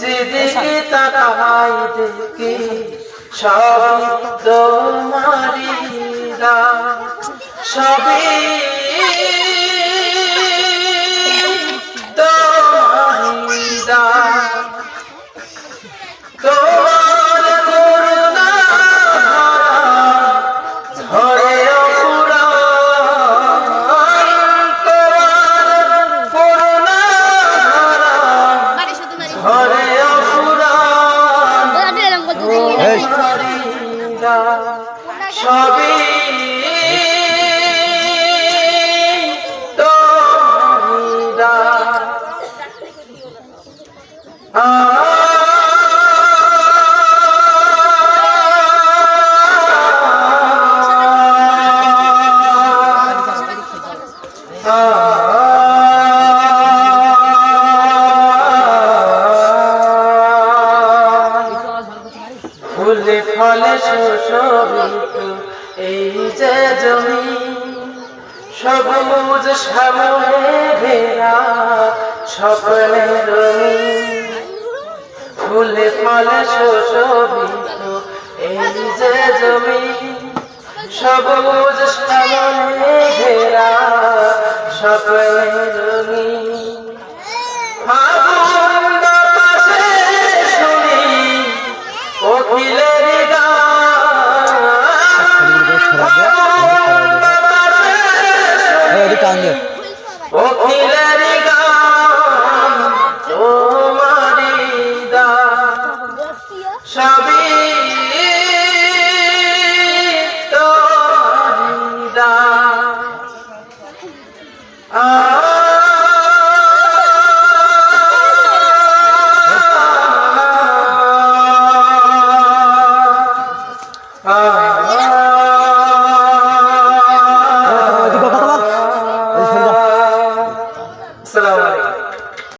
যেদিকে তাকাই দেখি সব তোমারি সবই ফুলে ফলে সুশোভিত এই যে জমি সবুজ শ্যামলে ঘেরা স্বপ্নের রঙিন। ফুলে ফলে সুশোভিত এই যে জমি সবুজ ঘেরা স্বপ্নের শুনি। গান সবই তোমারি